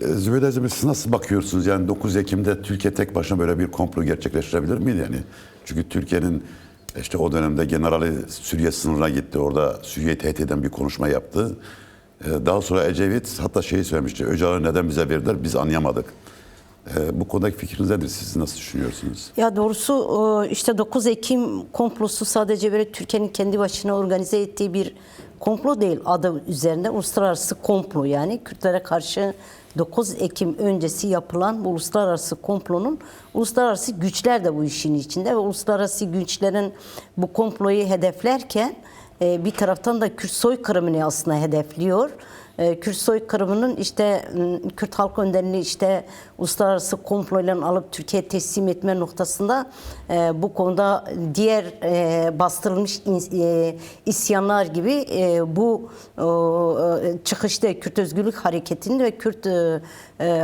Zübeyde Zümrüt siz nasıl bakıyorsunuz? Yani 9 Ekim'de Türkiye tek başına böyle bir komplo gerçekleştirebilir miydi yani? Çünkü Türkiye'nin işte o dönemde generali Suriye sınırına gitti. Orada Suriye'yi tehdit eden bir konuşma yaptı. Ee, Daha sonra Ecevit hatta şeyi söylemişti. Öcalan'ı neden bize verdiler biz anlayamadık. Ee, Bu konudaki fikriniz nedir? Siz nasıl düşünüyorsunuz? Ya doğrusu e, işte 9 Ekim komplosu sadece böyle Türkiye'nin kendi başına organize ettiği bir komplo değil. Adı üzerinde uluslararası komplo yani Kürtlere karşı 9 Ekim öncesi yapılan uluslararası komplonun uluslararası güçler de bu işin içinde ve uluslararası güçlerin bu komployu hedeflerken e, bir taraftan da Kürt soykırımını aslında hedefliyor. E, Kürt soykırımının işte m, Kürt halk önderini işte uluslararası komployla alıp Türkiye teslim etme noktasında e, bu konuda diğer e, bastırılmış e, isyanlar gibi bu çıkışta Kürt Özgürlük Hareketi'nin ve Kürt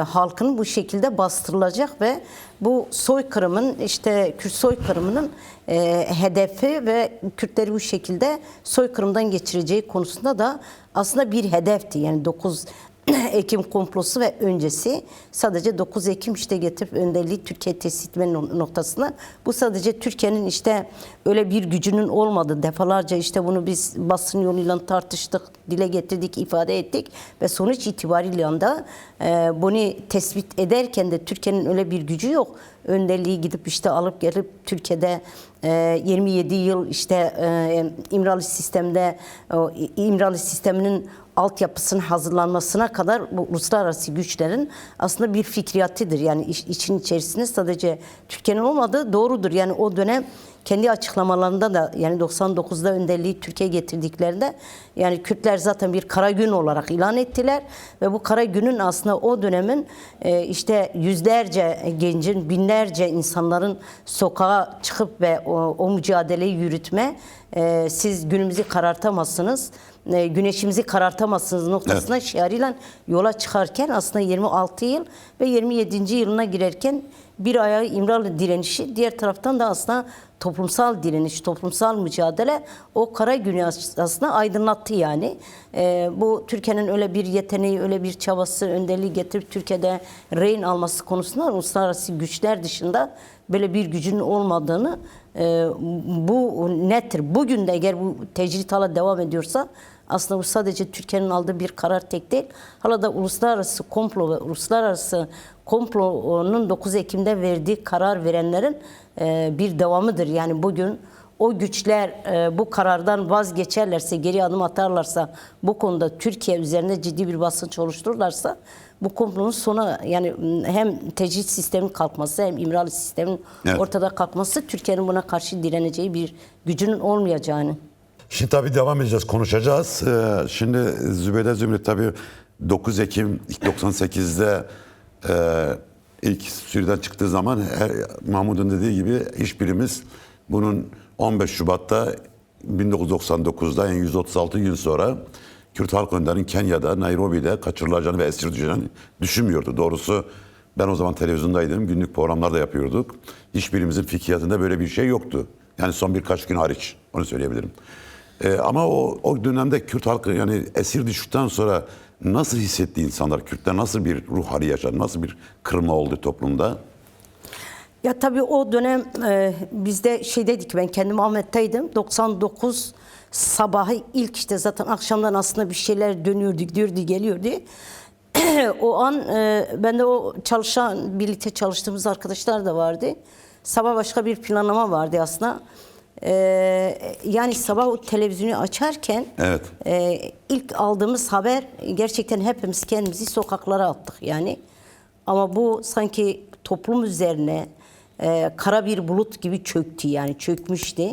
halkının bu şekilde bastırılacak ve bu soykırımın işte Kürt soykırımının e, hedefi ve Kürtleri bu şekilde soykırımdan geçireceği konusunda da aslında bir hedefti. Yani 9 Ekim komplosu ve öncesi sadece 9 Ekim işte getirip önderliği Türkiye no- noktasına bu sadece Türkiye'nin işte öyle bir gücünün olmadığı defalarca işte bunu biz basın yoluyla tartıştık, dile getirdik, ifade ettik ve sonuç itibariyle anda e, bunu tespit ederken de Türkiye'nin öyle bir gücü yok. Önderliği gidip işte alıp gelip Türkiye'de e, 27 yıl işte e, İmralı sistemde İmralı sisteminin altyapısının hazırlanmasına kadar bu uluslararası güçlerin aslında bir fikriyatidir. Yani iş- için içerisinde sadece Türkiye'nin olmadığı doğrudur. Yani o dönem kendi açıklamalarında da yani 99'da önderliği Türkiye getirdiklerinde yani Kürtler zaten bir kara gün olarak ilan ettiler ve bu kara günün aslında o dönemin e, işte yüzlerce gencin, binlerce insanların sokağa çıkıp ve o, o mücadeleyi yürütme e, siz günümüzü karartamazsınız e, güneşimizi karartamazsınız noktasına şiarıyla yola çıkarken aslında 26 yıl ve 27. yılına girerken bir ayağı İmralı direnişi diğer taraftan da aslında toplumsal direniş, toplumsal mücadele o kara günü as- aslında aydınlattı yani. E, bu Türkiye'nin öyle bir yeteneği, öyle bir çabası, önderliği getirip Türkiye'de rehin alması konusunda uluslararası güçler dışında böyle bir gücün olmadığını e, bu nettir. Bugün de eğer bu tecrit hala devam ediyorsa aslında bu sadece Türkiye'nin aldığı bir karar tek değil. Hala da uluslararası komplo ve uluslararası komplonun 9 Ekim'de verdiği karar verenlerin e, bir devamıdır. Yani bugün o güçler e, bu karardan vazgeçerlerse, geri adım atarlarsa, bu konuda Türkiye üzerinde ciddi bir basınç oluştururlarsa bu komplonun sona yani hem tecrit sistemin kalkması hem İmralı sistemin Evet. ortada kalkması Türkiye'nin buna karşı direneceği bir gücünün olmayacağını. Şimdi tabii devam edeceğiz, konuşacağız. Ee, Şimdi Zübeyde Zümrüt tabii 9 Ekim 98'de e, ilk Suriye'den çıktığı zaman her, Mahmut'un dediği gibi hiçbirimiz bunun 15 Şubat'ta 1999'da yani 136 gün sonra Kürt Halk Önder'in Kenya'da, Nairobi'de kaçırılacağını ve esir düşeceğini düşünmüyordu. Doğrusu ben o zaman televizyondaydım, günlük programlar da yapıyorduk. Hiçbirimizin fikriyatında böyle bir şey yoktu. Yani son birkaç gün hariç, onu söyleyebilirim. Ee, ama o, o dönemde Kürt halkı yani esir düştükten sonra nasıl hissetti insanlar? Kürtler nasıl bir ruh hali yaşadı? Nasıl bir kırılma oldu toplumda? Ya tabii o dönem e, bizde şey dedik ben kendim Ahmet'teydim. 99 sabahı ilk işte zaten akşamdan aslında bir şeyler dönüyordu, gidiyordu, geliyordu. o an e, ben de o çalışan, birlikte çalıştığımız arkadaşlar da vardı. Sabah başka bir planlama vardı aslında. E, yani sabah o televizyonu açarken Evet. e, ilk aldığımız haber gerçekten hepimiz kendimizi sokaklara attık yani. Ama bu sanki toplum üzerine e, kara bir bulut gibi çöktü yani çökmüştü.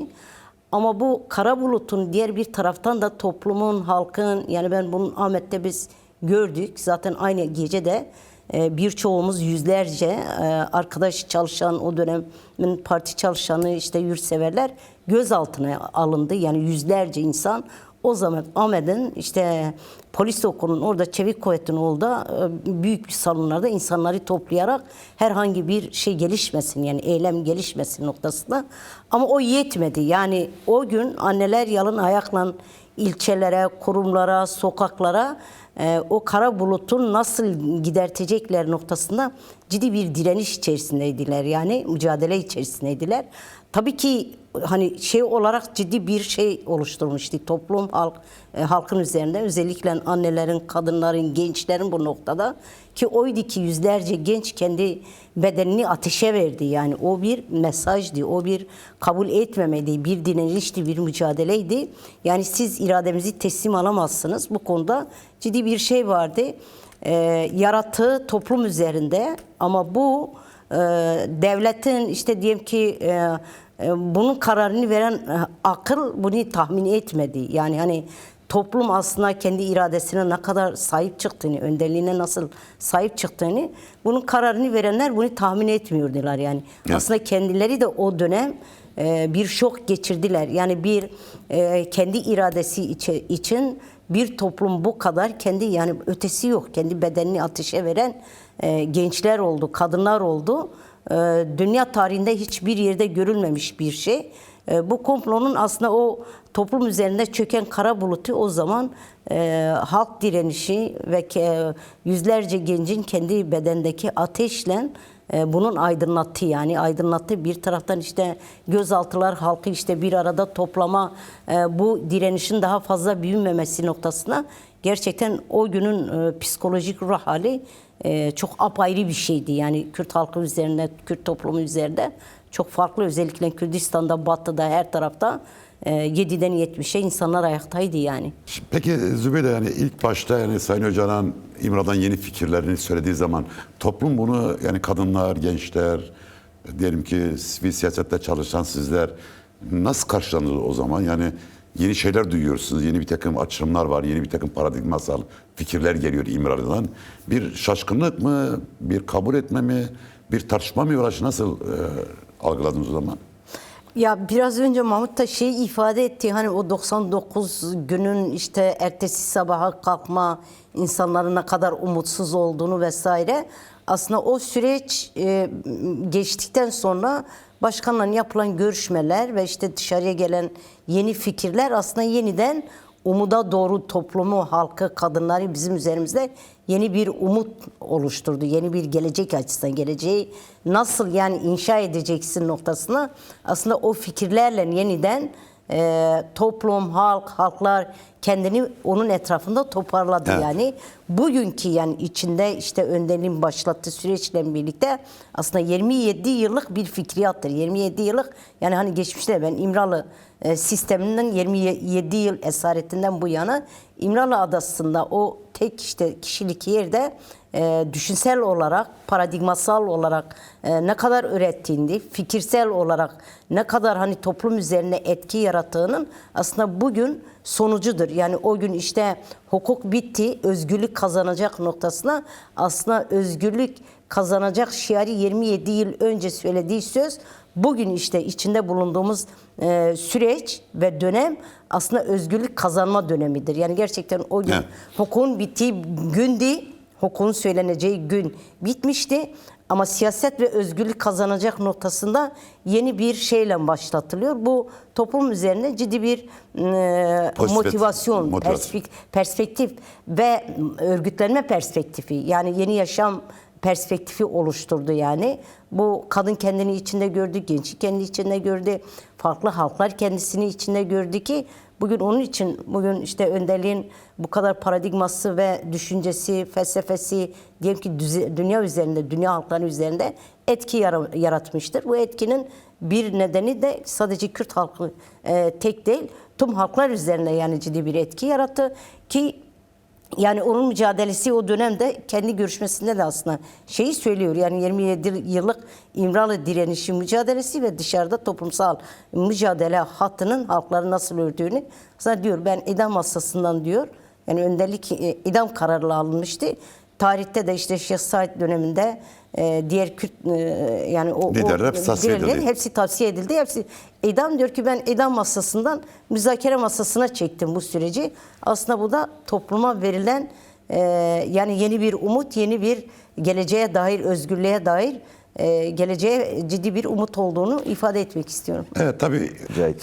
Ama bu kara bulutun diğer bir taraftan da toplumun, halkın yani ben bunu Ahmet'te biz gördük. Zaten aynı gece de e, birçoğumuz yüzlerce e, arkadaş çalışan o dönemin parti çalışanı işte yurtseverler gözaltına alındı. Yani yüzlerce insan o zaman Ahmet'in işte polis okulunun orada çevik kuvvetin orada e, büyük salonlarda insanları toplayarak herhangi bir şey gelişmesin yani eylem gelişmesin noktasında. Ama o yetmedi. Yani o gün anneler yalın ayakla ilçelere, kurumlara, sokaklara e, o kara bulutun nasıl gidertecekler noktasında ciddi bir direniş içerisindeydiler. Yani mücadele içerisindeydiler. Tabii ki hani şey olarak ciddi bir şey oluşturmuştu toplum halk e, halkın üzerinde özellikle annelerin, kadınların, gençlerin bu noktada ki oydu ki yüzlerce genç kendi bedenini ateşe verdi. Yani o bir mesajdı, o bir kabul etmemedi, bir direnişti, bir mücadeleydi. Yani siz irademizi teslim alamazsınız. Bu konuda ciddi bir şey vardı. Ee, yarattığı toplum üzerinde ama bu e, devletin işte diyelim ki e, e, bunun kararını veren e, akıl bunu tahmin etmedi. Yani hani toplum aslında kendi iradesine ne kadar sahip çıktığını, önderliğine nasıl sahip çıktığını bunun kararını verenler bunu tahmin etmiyordular yani. Evet. Aslında kendileri de o dönem e, bir şok geçirdiler. Yani bir e, kendi iradesi içi- için bir toplum bu kadar kendi yani ötesi yok. Kendi bedenini ateşe veren e, gençler oldu, kadınlar oldu. E, dünya tarihinde hiçbir yerde görülmemiş bir şey. E, bu komplonun aslında o toplum üzerinde çöken kara bulutu o zaman e, halk direnişi ve ke- yüzlerce gencin kendi bedendeki ateşle e, bunun aydınlattığı yani aydınlattığı bir taraftan işte gözaltılar halkı işte bir arada toplama e, bu direnişin daha fazla büyümemesi noktasına gerçekten o günün e, psikolojik ruh hali e, çok apayrı bir şeydi. Yani Kürt halkı üzerinde, Kürt toplumu üzerinde çok farklı özellikle Kürdistan'da, Batı'da her tarafta e, 7'den 70'e insanlar ayaktaydı yani. Peki Zübeyde yani ilk başta yani Sayın Öcalan İmra'dan yeni fikirlerini söylediği zaman toplum bunu yani kadınlar, gençler, diyelim ki sivil siyasette çalışan sizler nasıl karşılanır o zaman? Yani yeni şeyler duyuyorsunuz, yeni bir takım açılımlar var, yeni bir takım paradigmasal fikirler geliyor İmralı'dan. Bir şaşkınlık mı, bir kabul etme mi, bir tartışma mı uğraşı nasıl e, algıladınız o zaman? Ya biraz önce Mahmut da şey ifade etti hani o 99 günün işte ertesi sabaha kalkma insanların ne kadar umutsuz olduğunu vesaire. Aslında o süreç e, geçtikten sonra başkanla yapılan görüşmeler ve işte dışarıya gelen yeni fikirler aslında yeniden umuda doğru toplumu, halkı, kadınları bizim üzerimizde yeni bir umut oluşturdu. Yeni bir gelecek açısından geleceği nasıl yani inşa edeceksin noktasına aslında o fikirlerle yeniden e, toplum, halk, halklar kendini onun etrafında toparladı Evet. yani. Bugünkü yani içinde işte önderliğin başlattığı süreçle birlikte aslında 27 yıllık bir fikriyattır. 27 yıllık yani hani geçmişte ben İmralı e, sisteminden 27 yıl esaretinden bu yana İmralı Adası'nda o tek işte kişilik yerde e, düşünsel olarak, paradigmasal olarak e, ne kadar öğrettiğini, fikirsel olarak ne kadar hani toplum üzerine etki yarattığının aslında bugün sonucudur. Yani o gün işte hukuk bitti, özgürlük kazanacak noktasına aslında özgürlük kazanacak şiarı 27 yıl önce söylediği söz bugün işte içinde bulunduğumuz e, süreç ve dönem aslında özgürlük kazanma dönemidir. Yani gerçekten o gün Evet. hukukun bittiği gündü, hukukun söyleneceği gün bitmişti. Ama siyaset ve özgürlük kazanacak noktasında yeni bir şeyle başlatılıyor. Bu toplum üzerine ciddi bir e, Pozitif- motivasyon, motivasyon. perspek- perspektif ve örgütlenme perspektifi yani yeni yaşam perspektifi oluşturdu yani. Bu kadın kendini içinde gördü, genç kendi içinde gördü, farklı halklar kendisini içinde gördü ki bugün onun için bugün işte önderliğin bu kadar paradigması ve düşüncesi, felsefesi diyelim ki dünya üzerinde, dünya halkları üzerinde etki yara- yaratmıştır. Bu etkinin bir nedeni de sadece Kürt halkı e, tek değil, tüm halklar üzerinde yani ciddi bir etki yarattı ki yani onun mücadelesi o dönemde kendi görüşmesinde de aslında şeyi söylüyor. Yani 27 yıllık İmralı direnişi mücadelesi ve dışarıda toplumsal mücadele hattının halkları nasıl ördüğünü aslında diyor ben idam masasından diyor. Yani önderlik e, idam kararı alınmıştı. Tarihte de işte Şeyh Said döneminde e, diğer Kürt e, yani o, Liderler o tavsiye liderlerin edildi. hepsi tavsiye edildi. Hepsi idam diyor ki ben idam masasından müzakere masasına çektim bu süreci. Aslında bu da topluma verilen e, yani yeni bir umut, yeni bir geleceğe dair, özgürlüğe dair e, geleceğe ciddi bir umut olduğunu ifade etmek istiyorum. Evet tabii. Cahit.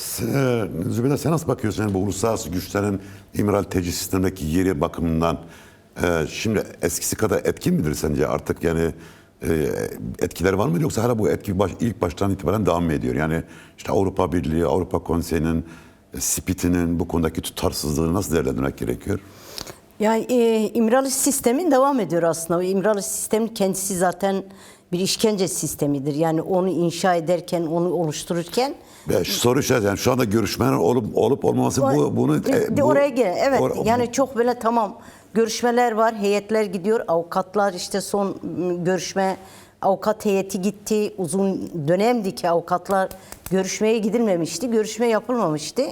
Zübeyde sen nasıl bakıyorsun yani bu uluslararası güçlerin İmral Tecih sistemindeki yeri bakımından e, şimdi eskisi kadar etkin midir sence artık yani e, etkileri var mı yoksa hala bu etki baş, ilk baştan itibaren devam mı ediyor? Yani işte Avrupa Birliği, Avrupa Konseyi'nin, e, SPİT'inin bu konudaki tutarsızlığını nasıl değerlendirmek gerekiyor? Yani e, İmralı sistemin devam ediyor aslında. İmralı sistemin kendisi zaten bir işkence sistemidir. Yani onu inşa ederken, onu oluştururken Ve şu soru işareti yani şu anda görüşmeler olup olup olmaması bu bunu de, e, de bu- oraya gel. Evet. or- yani çok böyle tamam görüşmeler var, heyetler gidiyor, avukatlar işte son m, görüşme avukat heyeti gitti. Uzun dönemdi ki avukatlar görüşmeye gidilmemişti, görüşme yapılmamıştı.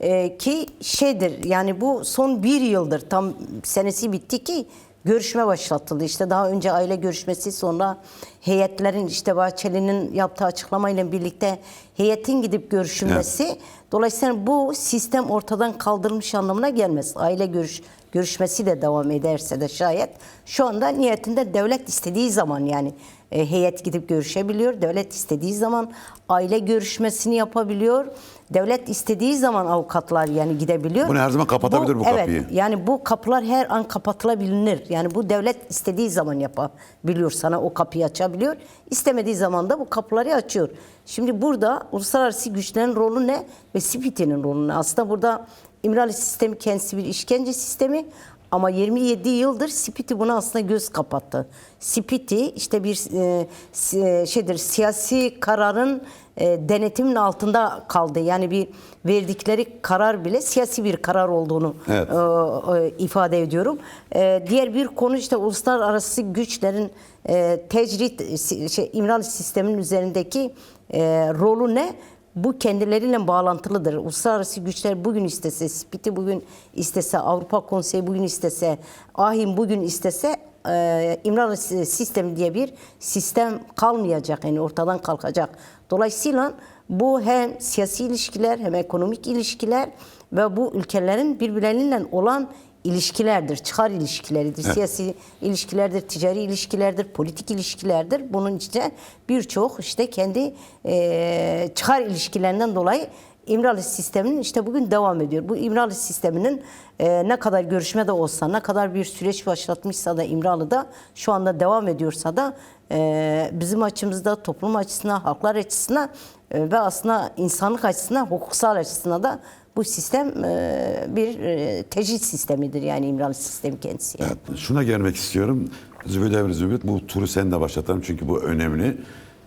Ee, ki şeydir yani bu son bir yıldır tam senesi bitti ki görüşme başlatıldı. İşte daha önce aile görüşmesi sonra heyetlerin işte Bahçeli'nin yaptığı açıklamayla birlikte heyetin gidip görüşülmesi. Dolayısıyla bu sistem ortadan kaldırılmış anlamına gelmez. Aile görüş görüşmesi de devam ederse de şayet şu anda niyetinde devlet istediği zaman yani e, heyet gidip görüşebiliyor. Devlet istediği zaman aile görüşmesini yapabiliyor. Devlet istediği zaman avukatlar yani gidebiliyor. Bunu her zaman kapatabilir bu evet, kapıyı. yani bu kapılar her an kapatılabilir. Yani bu devlet istediği zaman yapabiliyor sana o kapıyı açabiliyor. İstemediği zaman da bu kapıları açıyor. Şimdi burada uluslararası güçlerin rolü ne ve SPİT'in rolü ne? Aslında burada İmralı sistemi kendisi bir işkence sistemi ama 27 yıldır Spiti buna aslında göz kapattı. Spiti işte bir e, e, şeydir siyasi kararın e, denetimin altında kaldı. Yani bir verdikleri karar bile siyasi bir karar olduğunu Evet. e, e, ifade ediyorum. E, diğer bir konu işte uluslararası güçlerin e, tecrit şey, İmralı sistemin üzerindeki e, rolü ne? Bu kendileriyle bağlantılıdır. Uluslararası güçler bugün istese, SPİT'i bugün istese, Avrupa Konseyi bugün istese, AHİM bugün istese e, İmralı si- sistemi diye bir sistem kalmayacak. Yani ortadan kalkacak. Dolayısıyla bu hem siyasi ilişkiler hem ekonomik ilişkiler ve bu ülkelerin birbirleriyle olan ilişkilerdir, çıkar ilişkileridir, siyasi ilişkilerdir, ticari ilişkilerdir, politik ilişkilerdir. Bunun içinde birçok işte kendi eee, çıkar ilişkilerinden dolayı İmralı sisteminin işte bugün devam ediyor. Bu İmralı sisteminin eee, ne kadar görüşme de olsa, ne kadar bir süreç başlatmışsa da İmralı'da şu anda devam ediyorsa da eee, bizim açımızda, toplum açısından, halklar açısından eee, ve aslında insanlık açısından, hukuksal açısından da bu sistem e, bir e, tecrit sistemidir yani İmralı sistemi kendisi. Evet, şuna gelmek istiyorum. Zübeyde Emre Zübeyde bu turu sen de başlatalım çünkü bu önemli.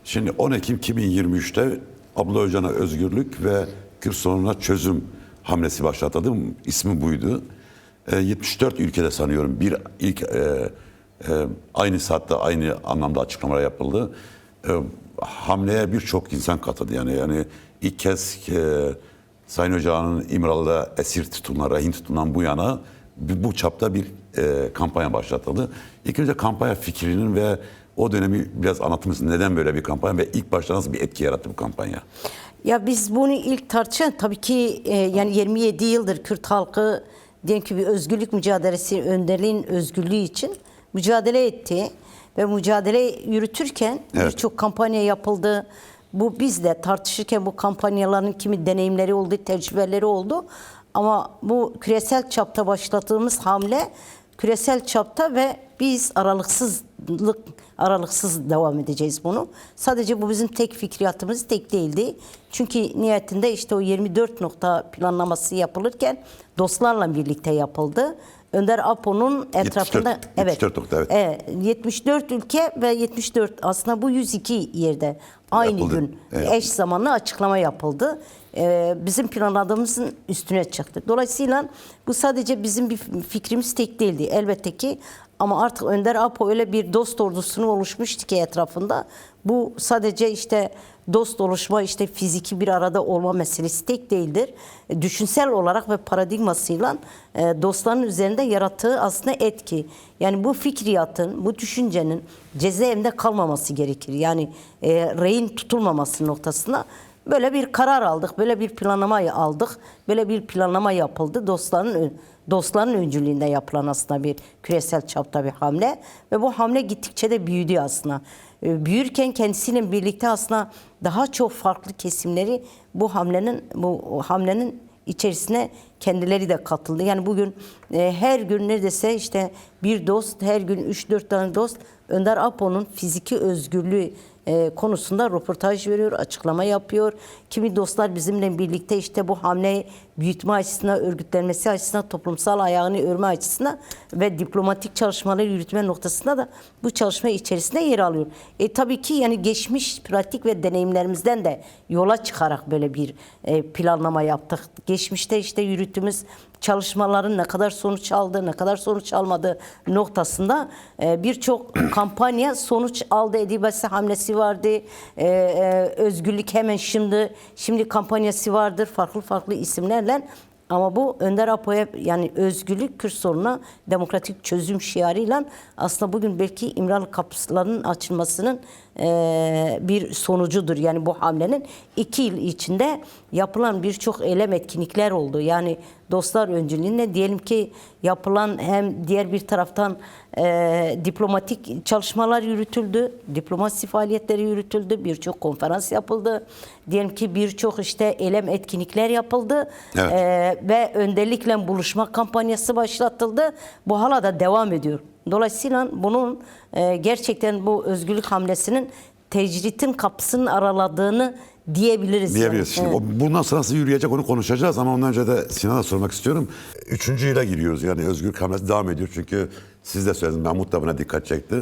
Şimdi 10 Ekim 2023'te Abdullah Öcalan'a özgürlük ve Kürt sorununa çözüm hamlesi başlatıldı. İsmi buydu. E, 74 ülkede sanıyorum bir ilk e, e, aynı saatte aynı anlamda açıklamalar yapıldı. E, hamleye birçok insan katıldı yani yani ilk kez e, Sayın Öcalan'ın İmralı'da esir tutulan, rehin tutulan bu yana bu bu çapta bir e, kampanya başlatıldı. İlk önce kampanya fikrinin ve o dönemi biraz anlatır mısın? Neden böyle bir kampanya ve ilk başta nasıl bir etki yarattı bu kampanya? Ya biz bunu ilk tartışan tabii ki e, yani 27 yıldır Kürt halkı diyelim ki bir özgürlük mücadelesi, önderliğin özgürlüğü için mücadele etti ve mücadele yürütürken Evet. birçok kampanya yapıldı. Bu biz de tartışırken bu kampanyaların kimi deneyimleri oldu, tecrübeleri oldu. Ama bu küresel çapta başlattığımız hamle küresel çapta ve biz aralıksızlık aralıksız devam edeceğiz bunu. Sadece bu bizim tek fikriyatımız tek değildi. Çünkü niyetinde işte o 24 nokta planlaması yapılırken dostlarla birlikte yapıldı. Önder Apo'nun etrafında 74, 74 nokta, evet. Evet, 74 ülke ve 74 aslında bu 102 yerde aynı Yapıldı, gün evet. eş zamanlı açıklama yapıldı. Ee, bizim planladığımızın üstüne çıktı. Dolayısıyla bu sadece bizim bir fikrimiz tek değildi. Elbette ki ama artık Önder Apo öyle bir dost ordusunu oluşmuştu ki etrafında. Bu sadece işte dost oluşma işte fiziki bir arada olma meselesi tek değildir. E, Düşünsel olarak ve paradigmasıyla e, dostların üzerinde yarattığı aslında etki. Yani bu fikriyatın, bu düşüncenin cezaevinde kalmaması gerekir. Yani e, rehin tutulmaması noktasına Böyle bir karar aldık, böyle bir planlamayı aldık, böyle bir planlama yapıldı. Dostların dostların öncülüğünde yapılan aslında bir küresel çapta bir hamle ve bu hamle gittikçe de büyüdü aslında. Büyürken kendisiyle birlikte aslında daha çok farklı kesimleri bu hamlenin bu hamlenin içerisine kendileri de katıldı. Yani bugün e, her gün neredeyse işte bir dost, her gün 3-4 tane dost Önder Apo'nun fiziki özgürlüğü e, konusunda röportaj veriyor, açıklama yapıyor. Kimi dostlar bizimle birlikte işte bu hamleyi büyütme açısından, örgütlenmesi açısından, toplumsal ayağını örme açısından ve diplomatik çalışmaları yürütme noktasında da bu çalışma içerisinde yer alıyor. E, tabii ki yani geçmiş pratik ve deneyimlerimizden de yola çıkarak böyle bir e, planlama yaptık. Geçmişte işte yürüttüğümüz çalışmaların ne kadar sonuç aldı, ne kadar sonuç almadığı noktasında e, birçok kampanya sonuç aldı. Edibesi hamlesi vardı. E, e, özgürlük hemen şimdi şimdi kampanyası vardır. Farklı farklı isimlerle ama bu Önder Apo'ya yani özgürlük Kürt sorununa demokratik çözüm şiarıyla aslında bugün belki İmralı kapılarının açılmasının bir sonucudur. Yani bu hamlenin iki yıl içinde yapılan birçok eylem etkinlikler oldu. Yani dostlar öncülüğünde diyelim ki yapılan hem diğer bir taraftan e, diplomatik çalışmalar yürütüldü, diplomasi faaliyetleri yürütüldü, birçok konferans yapıldı. Diyelim ki birçok işte eylem etkinlikler yapıldı Evet. E, ve önderlikle buluşma kampanyası başlatıldı. Bu hala da devam ediyor. Dolayısıyla bunun e, gerçekten bu özgürlük hamlesinin tecritin kapısının araladığını diyebiliriz. yani. Diyebiliriz. Şimdi Evet. o- bundan sonra nasıl yürüyecek onu konuşacağız ama ondan önce de Sinan'a sormak istiyorum. Üçüncü yıla giriyoruz yani özgür hamlesi devam ediyor çünkü siz de söylediniz Mahmut da buna dikkat çekti.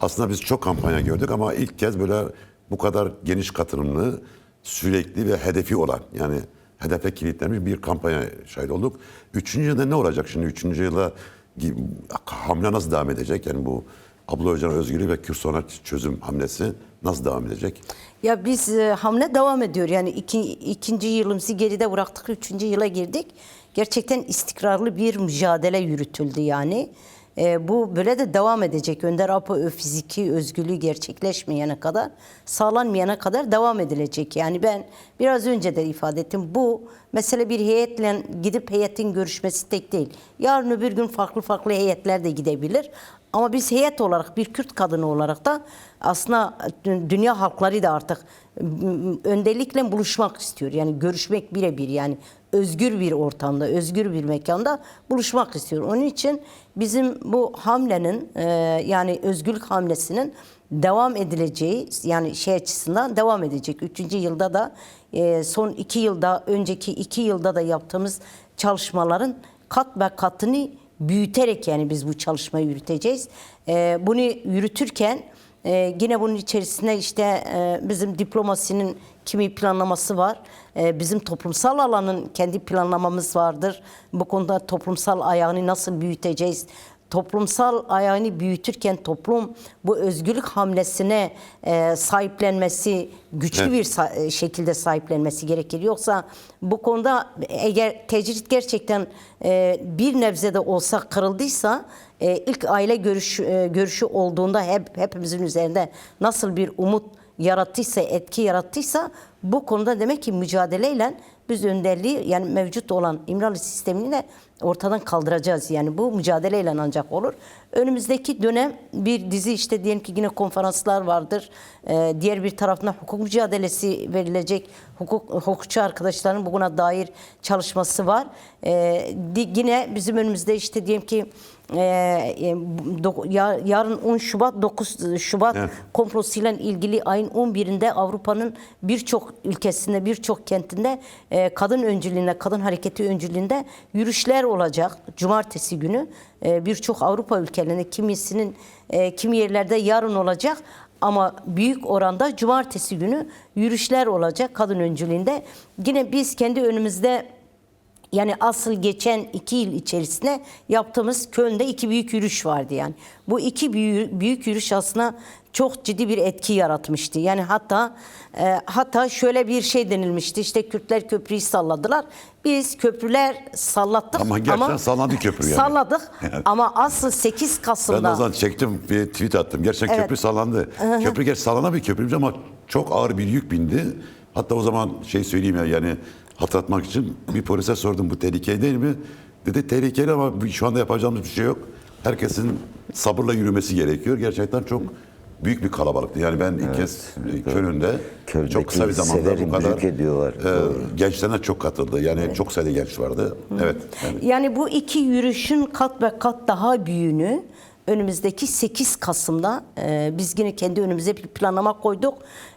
Aslında biz çok kampanya gördük ama ilk kez böyle bu kadar geniş katılımlı, sürekli ve hedefi olan yani hedefe kilitlenmiş bir kampanya şahit olduk. Üçüncü yılda ne olacak şimdi? Üçüncü yılda hamle nasıl devam edecek? Yani bu Abla Öcalan özgürlüğü ve Kürt sorunlar çözüm hamlesi nasıl devam edecek? Ya biz e, hamle devam ediyor. Yani iki, ikinci yılımızı geride bıraktık, üçüncü yıla girdik. Gerçekten istikrarlı bir mücadele yürütüldü yani. E, bu böyle de devam edecek. Önder Apo fiziki özgürlüğü gerçekleşmeyene kadar, sağlanmayana kadar devam edilecek. Yani ben biraz önce de ifade ettim. Bu mesele bir heyetle gidip heyetin görüşmesi tek değil. Yarın öbür gün farklı farklı heyetler de gidebilir. Ama biz heyet olarak bir Kürt kadını olarak da aslında dü- dünya halkları da artık m- önderlikle buluşmak istiyor. Yani görüşmek birebir yani özgür bir ortamda, özgür bir mekanda buluşmak istiyor. Onun için bizim bu hamlenin e, yani özgürlük hamlesinin devam edileceği yani şey açısından devam edecek. Üçüncü yılda da e, son iki yılda önceki iki yılda da yaptığımız çalışmaların kat ve katını büyüterek yani biz bu çalışmayı yürüteceğiz. Ee, bunu yürütürken e, yine bunun içerisinde işte e, bizim diplomasinin kimi planlaması var. E, bizim toplumsal alanın kendi planlamamız vardır. Bu konuda toplumsal ayağını nasıl büyüteceğiz? Toplumsal ayağını büyütürken toplum bu özgürlük hamlesine e, sahiplenmesi, güçlü Evet. bir sa- e, şekilde sahiplenmesi gerekir. Yoksa bu konuda eğer tecrit gerçekten e, bir nebze de olsa kırıldıysa e, ilk aile görüş, e, görüşü olduğunda hep hepimizin üzerinde nasıl bir umut yarattıysa, etki yarattıysa bu konuda demek ki mücadeleyle biz önderliği yani mevcut olan İmralı sistemini de ortadan kaldıracağız. Yani bu mücadeleyle ancak olur. Önümüzdeki dönem bir dizi işte diyelim ki yine konferanslar vardır. Ee, diğer bir taraftan hukuk mücadelesi verilecek. Hukuk hukukçu arkadaşların buna dair çalışması var. Ee, di- yine bizim önümüzde işte diyelim ki e, e, do- ya- yarın 10 Şubat 9 Şubat Evet. komplosuyla ilgili ayın 11'inde Avrupa'nın birçok ülkesinde, birçok kentinde e, kadın öncülüğünde, kadın hareketi öncülüğünde yürüyüşler olacak. Cumartesi günü e, birçok Avrupa ülkelerinde kimisinin e, kimi yerlerde yarın olacak. Ama büyük oranda cumartesi günü yürüyüşler olacak kadın öncülüğünde. Yine biz kendi önümüzde yani asıl geçen iki yıl içerisinde yaptığımız Köln'de iki büyük yürüyüş vardı yani. Bu iki büyük, büyük yürüyüş aslında çok ciddi bir etki yaratmıştı. Yani hatta e, hatta şöyle bir şey denilmişti. İşte Kürtler köprüyü salladılar. Biz köprüler sallattık Ama gerçekten sallandı köprü yani. Salladık Evet. ama asıl 8 Ben Kasım'da o zaman çektim bir tweet attım. Gerçekten Evet. köprü sallandı. Köprü gerçi sallanan bir köprüymüş ama çok ağır bir yük bindi. Hatta o zaman şey söyleyeyim ya yani hatırlatmak için bir polise sordum bu tehlikeli değil mi? Dedi tehlikeli ama şu anda yapacağımız bir şey yok. Herkesin sabırla yürümesi gerekiyor. Gerçekten çok büyük bir kalabalıktı. Yani ben ilk kez Köln'de çok kısa bir zamanda bu kadar büyük ediyorlar. e, gençlerine çok katıldı. Yani çok sayıda genç vardı. Evet. Yani Yani bu iki yürüyüşün kat ve kat daha büyüğünü önümüzdeki 8 Kasım'da e, biz yine kendi önümüze bir planlama koyduk.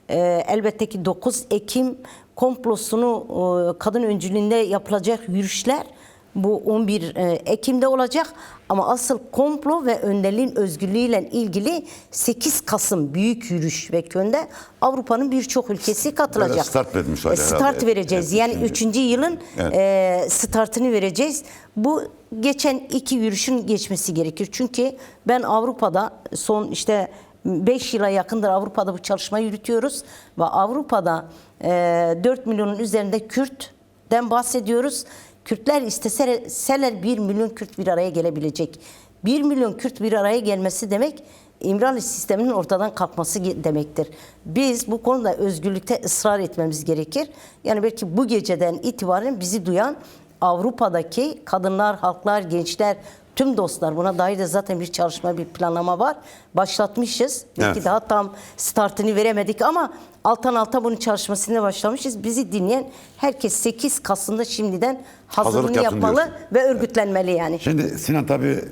E, elbette ki 9 Ekim komplosunu e, kadın öncülüğünde yapılacak yürüyüşler bu 11 e, Ekim'de olacak ama asıl komplo ve önderliğin özgürlüğüyle ilgili 8 Kasım büyük yürüyüş ve könde Avrupa'nın birçok ülkesi katılacak. Böyle start vermiş E, hali Start herhalde. vereceğiz. Evet, yani şimdi- 3. yılın Evet. e, startını vereceğiz. Bu geçen iki yürüyüşün geçmesi gerekir. Çünkü ben Avrupa'da son işte 5 yıla yakındır Avrupa'da bu çalışmayı yürütüyoruz. Ve Avrupa'da e, 4 milyonun üzerinde Kürt'ten bahsediyoruz. Kürtler isteseler 1 milyon Kürt bir araya gelebilecek. 1 milyon Kürt bir araya gelmesi demek İmralı sisteminin ortadan kalkması demektir. Biz bu konuda özgürlükte ısrar etmemiz gerekir. Yani belki bu geceden itibaren bizi duyan Avrupa'daki kadınlar, halklar, gençler, tüm dostlar buna dair de zaten bir çalışma, bir planlama var. Başlatmışız. Belki Evet. daha tam startını veremedik ama alttan alta bunun çalışmasına başlamışız. Bizi dinleyen herkes 8 Kasım'da şimdiden hazırlığını Hazırlık yapmalı diyorsun. ve örgütlenmeli yani. Şimdi Sinan tabii